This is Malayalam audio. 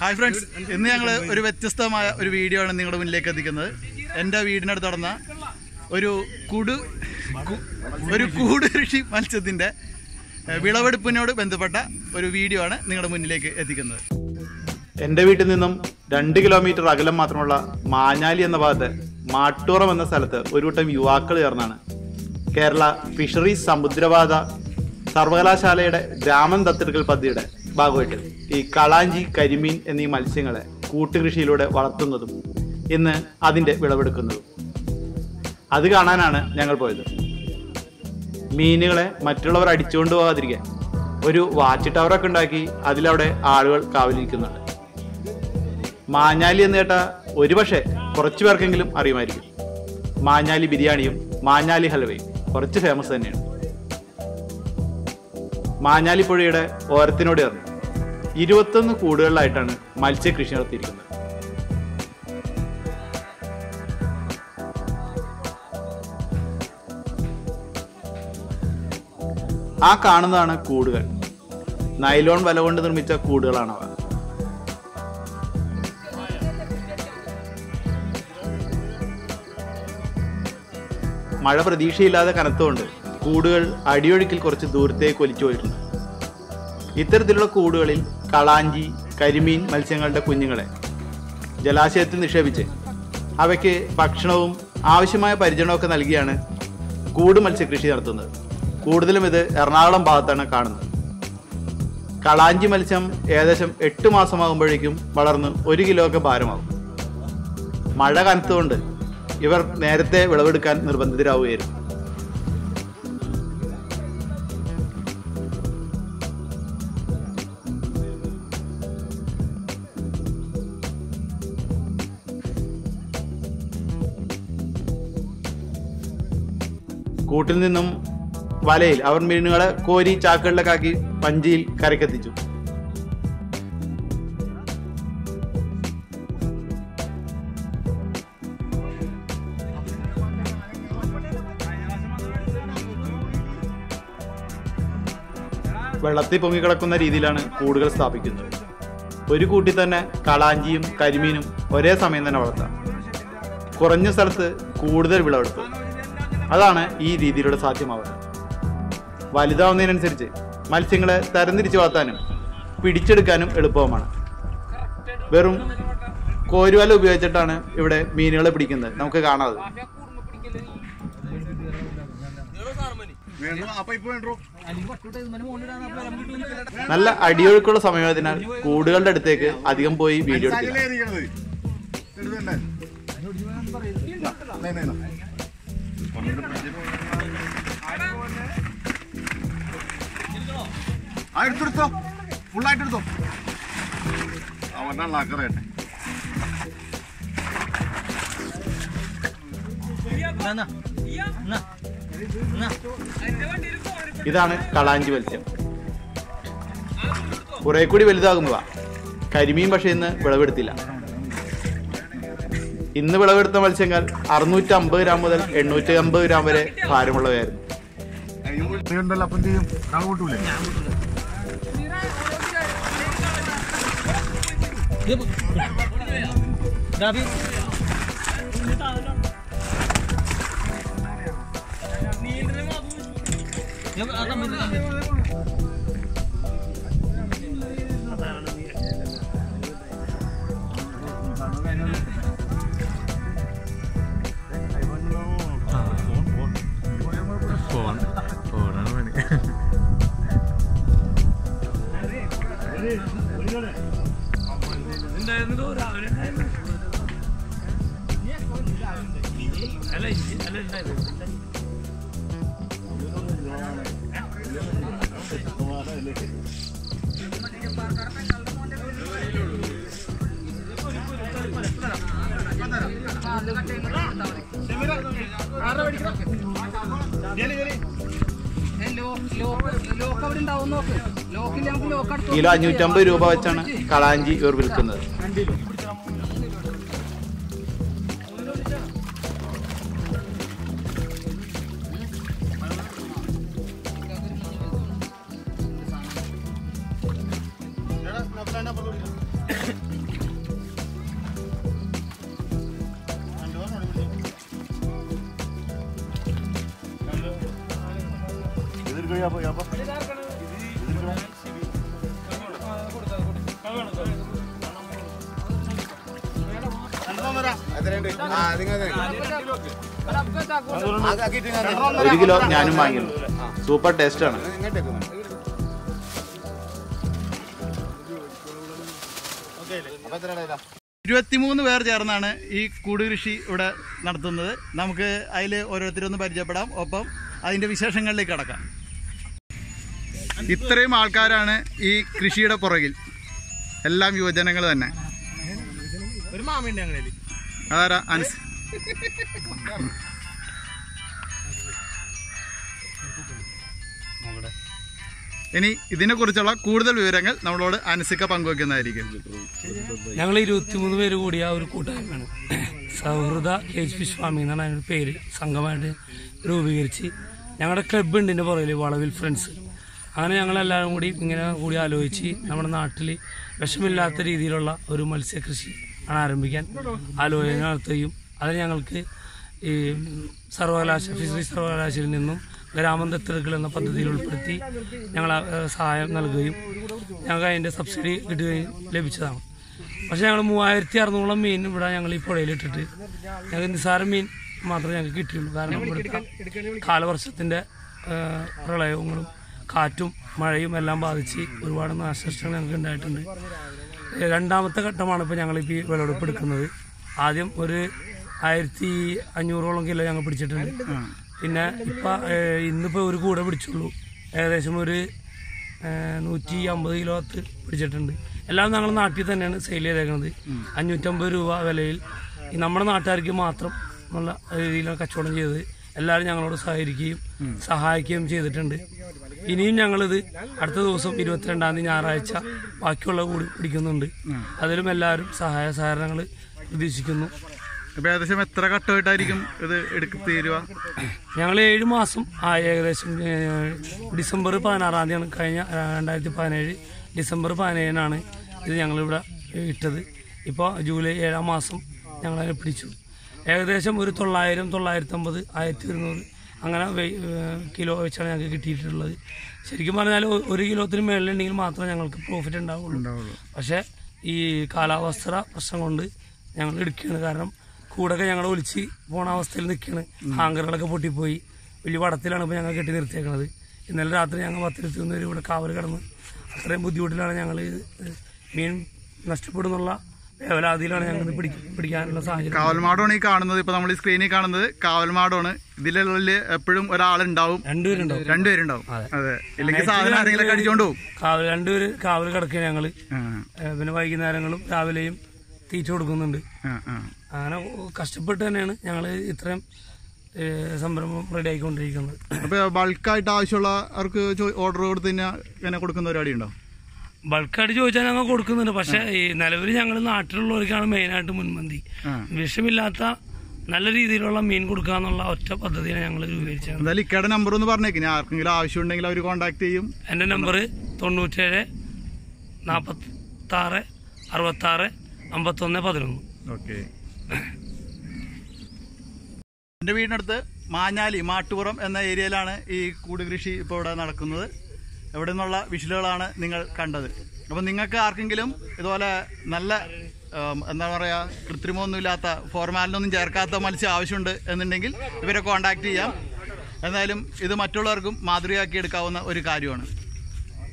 ഹായ് ഫ്രണ്ട്സ് ഇന്ന് ഞങ്ങൾ ഒരു വ്യത്യസ്തമായ ഒരു വീഡിയോ ആണ് നിങ്ങളുടെ മുന്നിലേക്ക് എത്തിക്കുന്നത്. എന്റെ വീടിനടുത്ത് നടന്ന ഒരു കുടു ഒരു കൂട് കൃഷി മത്സ്യത്തിന്റെ വിളവെടുപ്പിനോട് ബന്ധപ്പെട്ട ഒരു വീഡിയോ ആണ് നിങ്ങളുടെ മുന്നിലേക്ക് എത്തിക്കുന്നത്. എന്റെ വീട്ടിൽ നിന്നും രണ്ട് കിലോമീറ്റർ അകലം മാത്രമുള്ള മാഞ്ഞാലി എന്ന ഭാഗത്ത് മാട്ടൂറം എന്ന സ്ഥലത്ത് ഒരു കൂട്ടം യുവാക്കൾ ചേർന്നാണ്. കേരള ഫിഷറീസ് സമുദ്രപാത സർവകലാശാലയുടെ ഗ്രാമം ദത്തെടുക്കൽ പദ്ധതിയുടെ ഭാഗമായിട്ട് ഈ കളാഞ്ചി കരിമീൻ എന്നീ മത്സ്യങ്ങളെ കൂട്ടുകൃഷിയിലൂടെ വളർത്തുന്നതും ഇന്ന് അതിന്റെ വിളവെടുക്കുന്നതും. അത് കാണാനാണ് ഞങ്ങൾ പോയത്. മീനുകളെ മറ്റുള്ളവർ അടിച്ചുകൊണ്ട് പോകാതിരിക്കാൻ ഒരു വാച്ച് ടവറൊക്കെ ഉണ്ടാക്കി അതിലവിടെ ആളുകൾ കാവലിരിക്കുന്നുണ്ട്. മാഞ്ഞാലി എന്ന് കേട്ടാൽ ഒരുപക്ഷെ കുറച്ചു പേർക്കെങ്കിലും അറിയുമായിരിക്കും. മാഞ്ഞാലി ബിരിയാണിയും മാഞ്ഞാലി ഹൽവയും കുറച്ച് ഫേമസ് തന്നെയാണ്. മാഞ്ഞാലി പുഴയുടെ ഓരത്തിനോട് ചേർന്ന് ഇരുപത്തൊന്ന് കൂടുകളിലായിട്ടാണ് മത്സ്യകൃഷി നടത്തിയിരിക്കുന്നത്. ആ കാണുന്നതാണ് കൂടുകൾ. നൈലോൺ വല കൊണ്ട് നിർമ്മിച്ച കൂടുകളാണവ. മഴ പ്രതീക്ഷയില്ലാതെ കനത്തുകൊണ്ട് കൂടുകൾ അടിയൊഴുക്കിൽ കുറച്ച് ദൂരത്തേക്ക് ഒലിച്ചു പോയിട്ടുണ്ട്. ഇത്തരത്തിലുള്ള കൂടുകളിൽ കളാഞ്ചി കരിമീൻ മത്സ്യങ്ങളുടെ കുഞ്ഞുങ്ങളെ ജലാശയത്തിൽ നിക്ഷേപിച്ച് അവയ്ക്ക് ഭക്ഷണവും ആവശ്യമായ പരിചരണമൊക്കെ നൽകിയാണ് കൂട് മത്സ്യകൃഷി നടത്തുന്നത്. കൂടുതലും ഇത് എറണാകുളം ഭാഗത്താണ് കാണുന്നത്. കളാഞ്ചി മത്സ്യം ഏകദേശം എട്ട് മാസമാകുമ്പോഴേക്കും വളർന്ന് ഒരു കിലോ ഒക്കെ ഭാരമാകും. മഴ കനത്തുകൊണ്ട് ഇവർ നേരത്തെ വിളവെടുക്കാൻ നിർബന്ധിതരാവുകയായിരുന്നു. കൂട്ടിൽ നിന്നും വലയിൽ അവർ മീനുകളെ കോരി ചാക്കുകളിലൊക്കെ ആക്കി പഞ്ചിയിൽ കരക്കെത്തിച്ചു വെള്ളത്തിൽ പൊങ്ങിക്കിടക്കുന്ന രീതിയിലാണ് കൂടുകൾ സ്ഥാപിക്കുന്നത്. ഒരു കൂട്ടി തന്നെ കളാഞ്ചിയും കരിമീനും ഒരേ സമയം തന്നെ വളർത്താം. കുറഞ്ഞ സ്ഥലത്ത് കൂടുതൽ വിളവെടുപ്പ് അതാണ് ഈ രീതിയിലൂടെ സാധ്യമാവുന്നത്. വലുതാവുന്നതിനനുസരിച്ച് മത്സ്യങ്ങളെ തരംതിരിച്ച് വളർത്താനും പിടിച്ചെടുക്കാനും എളുപ്പവുമാണ്. വെറും കോരുവല ഉപയോഗിച്ചിട്ടാണ് ഇവിടെ മീനുകളെ പിടിക്കുന്നത്. നമുക്ക് കാണാതെ നല്ല അടിയൊഴുക്കുള്ള സമയമായതിനാൽ കൂടുകളുടെ അടുത്തേക്ക് അധികം പോയി വീഡിയോ എടുക്കില്ല. എടുത്തെടുത്തോ ഫുള്ളായിട്ട് എടുത്തോ അവരുടെ ലാക്കറേട്ടെ ഇതാണ് കളാഞ്ചി മത്സ്യം കുറെ കൂടി വലുതാകുന്നതാ. കരിമീൻ പക്ഷേ ഇന്ന് വിളവെടുത്തില്ല. ഇന്ന് വിളവെടുത്ത മത്സ്യങ്ങൾ അറുന്നൂറ്റി അമ്പത് ഗ്രാം മുതൽ എണ്ണൂറ്റി അമ്പത് ഗ്രാം വരെ ഭാരമുള്ളവയായിരുന്നു. ഉണ്ടല്ലോ കിലോ അഞ്ഞൂറ്റമ്പത് രൂപ വെച്ചാണ് കളാഞ്ചി ഇവർ വിൽക്കുന്നത്. ഒരു കിലോ ഞാനും വാങ്ങിയിരുന്നു. സൂപ്പർ ടേസ്റ്റ് ആണ്. ഇരുപത്തിമൂന്ന് പേർ ചേർന്നാണ് ഈ കൂട് കൃഷി ഇവിടെ നടത്തുന്നത്. നമുക്ക് അതിൽ ഓരോരുത്തരൊന്ന് പരിചയപ്പെടാം. ഒപ്പം അതിന്റെ വിശേഷങ്ങളിലേക്ക് കടക്കാം. ഇത്രയും ആൾക്കാരാണ് ഈ കൃഷിയുടെ പുറകിൽ. എല്ലാം യുവജനങ്ങൾ തന്നെ. ഒരു മാമയുണ്ട് ഞങ്ങളിൽ അതാരാ? അൻസ്. ഇനി ഇതിനെക്കുറിച്ചുള്ള കൂടുതൽ വിവരങ്ങൾ നമ്മളോട് അനസിക്ക പങ്കുവെക്കുന്നതായിരിക്കും. ഞങ്ങൾ ഇരുപത്തിമൂന്ന് പേര് കൂടിയ ഒരു കൂട്ടായ്മയാണ്. സൗഹൃദ എച്ച് പി സ്വാമി എന്നാണ് അതിന്റെ പേര്. സംഘമായിട്ട് രൂപീകരിച്ച് ഞങ്ങളുടെ ക്ലബ്ബ് ഉണ്ട് ഇതിന്റെ പുറകിൽ വളവിൽ ഫ്രണ്ട്സ് അങ്ങനെ ഞങ്ങളെല്ലാവരും കൂടി ഇങ്ങനെ കൂടി ആലോചിച്ച് നമ്മുടെ നാട്ടിൽ വിഷമില്ലാത്ത രീതിയിലുള്ള ഒരു മത്സ്യകൃഷി ആണ് ആരംഭിക്കാൻ ആലോചന നടത്തുകയും അതിന് ഞങ്ങൾക്ക് ഈ സർവകലാശാല ഫിഷറീസ് സർവകലാശാലയിൽ നിന്നും ഗ്രാമം ദത്തെടുക്കൽ എന്ന പദ്ധതിയിൽ ഉൾപ്പെടുത്തി ഞങ്ങൾ സഹായം നൽകുകയും ഞങ്ങൾക്ക് അതിന്റെ സബ്സിഡി കിട്ടുകയും ലഭിച്ചതാണ്. പക്ഷേ ഞങ്ങൾ മൂവായിരത്തി അറുന്നൂറോളം മീൻ ഇവിടെ ഞങ്ങൾ ഈ പുഴയിലിട്ടിട്ട് ഞങ്ങൾക്ക് നിസ്സാര മീൻ മാത്രമേ ഞങ്ങൾക്ക് കിട്ടിയുള്ളൂ. കാരണം ഇവിടുത്തെ കാലവർഷത്തിന്റെ പ്രളയങ്ങളും കാറ്റും മഴയും എല്ലാം ബാധിച്ച് ഒരുപാട് നാശനഷ്ടങ്ങൾ ഞങ്ങൾക്ക് ഉണ്ടായിട്ടുണ്ട്. രണ്ടാമത്തെ ഘട്ടമാണ് ഇപ്പോൾ ഞങ്ങളിപ്പോൾ ഈ വിളവെടുപ്പ് എടുക്കുന്നത്. ആദ്യം ഒരു ആയിരത്തി അഞ്ഞൂറോളം കിലോ ഞങ്ങൾ പിടിച്ചിട്ടുണ്ട്. പിന്നെ ഇപ്പം ഇന്നിപ്പോൾ ഒരു കൂടെ പിടിച്ചുള്ളൂ. ഏകദേശം ഒരു നൂറ്റി അമ്പത് കിലോ അത്ത് പിടിച്ചിട്ടുണ്ട്. എല്ലാം ഞങ്ങൾ നാട്ടിൽ തന്നെയാണ് സെയിൽ ചെയ്തേക്കുന്നത് അഞ്ഞൂറ്റമ്പത് രൂപ വിലയിൽ നമ്മുടെ നാട്ടുകാർക്ക് മാത്രം നല്ല രീതിയിലാണ് കച്ചവടം ചെയ്തത് എല്ലാവരും ഞങ്ങളോട് സഹകരിക്കുകയും സഹായിക്കുകയും ചെയ്തിട്ടുണ്ട്. ഇനിയും ഞങ്ങളിത് അടുത്ത ദിവസം ഇരുപത്തിരണ്ടാം തീയതി ഞായറാഴ്ച ബാക്കിയുള്ള കൂടി പിടിക്കുന്നുണ്ട്. അതിലും എല്ലാവരും സഹായ സഹകരണങ്ങൾ പ്രതീക്ഷിക്കുന്നു. ഏകദേശം എത്ര ഘട്ടമായിട്ടായിരിക്കും ഇത് എടുക്ക് തീരുക? ഞങ്ങൾ ഏഴ് മാസം ആ ഏകദേശം ഡിസംബർ പതിനാറാം തീയതിയാണ് കഴിഞ്ഞ രണ്ടായിരത്തി പതിനേഴ് ഡിസംബർ പതിനേഴിനാണ് ഇത് ഞങ്ങളിവിടെ ഇട്ടത്. ഇപ്പോൾ ജൂലൈ ഏഴാം മാസം ഞങ്ങളതിനെ പിടിച്ചു. ഏകദേശം ഒരു തൊള്ളായിരം തൊള്ളായിരത്തി അമ്പത് ആയിരത്തി ഒരുന്നൂറ് അങ്ങനെ കിലോ വെച്ചാണ് ഞങ്ങൾക്ക് കിട്ടിയിട്ടുള്ളത്. ശരിക്കും പറഞ്ഞാൽ ഒരു കിലോത്തിന് മേളിലുണ്ടെങ്കിൽ മാത്രമേ ഞങ്ങൾക്ക് പ്രോഫിറ്റ് ഉണ്ടാവുള്ളൂ. പക്ഷേ ഈ കാലാവസ്ഥ പ്രശ്നം കൊണ്ട് ഞങ്ങൾ എടുക്കുകയാണ്. കാരണം കൂടൊക്കെ ഞങ്ങൾ ഒലിച്ച് പോണ അവസ്ഥയിൽ നിൽക്കുകയാണ്. ഹാങ്കറുകളൊക്കെ പൊട്ടിപ്പോയി. വലിയ വടത്തിലാണ് ഇപ്പോൾ ഞങ്ങൾ കെട്ടി നിർത്തിയേക്കുന്നത് ഇന്നലെ രാത്രി ഞങ്ങൾ പത്തിരുപത്തി ഒന്ന് ഇവിടെ കാവൽ കിടന്ന് അത്രയും ബുദ്ധിമുട്ടിലാണ് ഞങ്ങൾ മീൻ നഷ്ടപ്പെടുന്നുള്ള വേവലാതിയിലാണ് ഞങ്ങൾ പിടിക്കാനുള്ള സാഹചര്യം. കാവൽമാടാണ് ഈ കാണുന്നത്. ഇപ്പൊ നമ്മൾ ഈ സ്ക്രീനിൽ കാണുന്നത് കാവൽമാടാണ്. ഇതിലുള്ള എപ്പോഴും ഒരാളുണ്ടാവും. രണ്ടുപേരുണ്ടാവും. രണ്ടുപേരുണ്ടാവും. അതെ. ഇല്ലെങ്കിൽ സാധനം ആരെങ്കിലും അടിച്ചോണ്ട് പോകും കാവൽ രണ്ടുപേര് കാവൽ കിടക്കുക ഞങ്ങൾ. പിന്നെ വൈകുന്നേരങ്ങളും രാവിലെയും തീറ്റ കൊടുക്കുന്നുണ്ട്. അങ്ങനെ കഷ്ടപ്പെട്ട് തന്നെയാണ് ഞങ്ങൾ ഇത്രയും സംരംഭം റെഡി ആയിക്കൊണ്ടിരിക്കുന്നത്. അപ്പൊ ബൾക്കായിട്ട് ആവശ്യമുള്ള അവർക്ക് ഓർഡർ കൊടുത്ത് കഴിഞ്ഞാൽ കൊടുക്കുന്ന പരിപാടി ഉണ്ടോ ബൾക്കായിട്ട് ചോദിച്ചാൽ ഞങ്ങൾ കൊടുക്കുന്നുണ്ട്. പക്ഷെ ഈ നിലവിൽ ഞങ്ങൾ നാട്ടിലുള്ളവർക്കാണ് മെയിനായിട്ട് മുൻപന്തി. വിഷമില്ലാത്ത നല്ല രീതിയിലുള്ള മീൻ കൊടുക്കുക എന്നുള്ള ഒറ്റ പദ്ധതിയാണ് ഞങ്ങൾ രൂപീകരിച്ചത്. എന്തായാലും ഇക്കയുടെ നമ്പർ ഒന്ന് പറഞ്ഞേക്ക്. ആർക്കെങ്കിലും ആവശ്യം ഉണ്ടെങ്കിൽ അവർ കോൺടാക്ട് ചെയ്യും. എന്റെ നമ്പർ തൊണ്ണൂറ്റേഴ് നാൽപ്പത്താറ് അറുപത്താറ് അമ്പത്തൊന്ന് പതിനൊന്ന്. ഓക്കെ. എന്റെ വീടിനടുത്ത് മാഞ്ഞാലി മാട്ടുപുറം എന്ന ഏരിയയിലാണ് ഈ കൂടുകൃഷി ഇപ്പോൾ ഇവിടെ നടക്കുന്നത്. ഇവിടെ നിന്നുള്ള വിഷലുകളാണ് നിങ്ങൾ കണ്ടത്. അപ്പം നിങ്ങൾക്ക് ആർക്കെങ്കിലും ഇതുപോലെ നല്ല എന്താ പറയുക കൃത്രിമമൊന്നുമില്ലാത്ത ഫോർമാലിനൊന്നും ചേർക്കാത്ത മത്സ്യം ആവശ്യമുണ്ട് എന്നുണ്ടെങ്കിൽ ഇവരെ കോൺടാക്ട് ചെയ്യാം. എന്തായാലും ഇത് മറ്റുള്ളവർക്കും മാതൃകയാക്കി എടുക്കാവുന്ന ഒരു കാര്യമാണ്.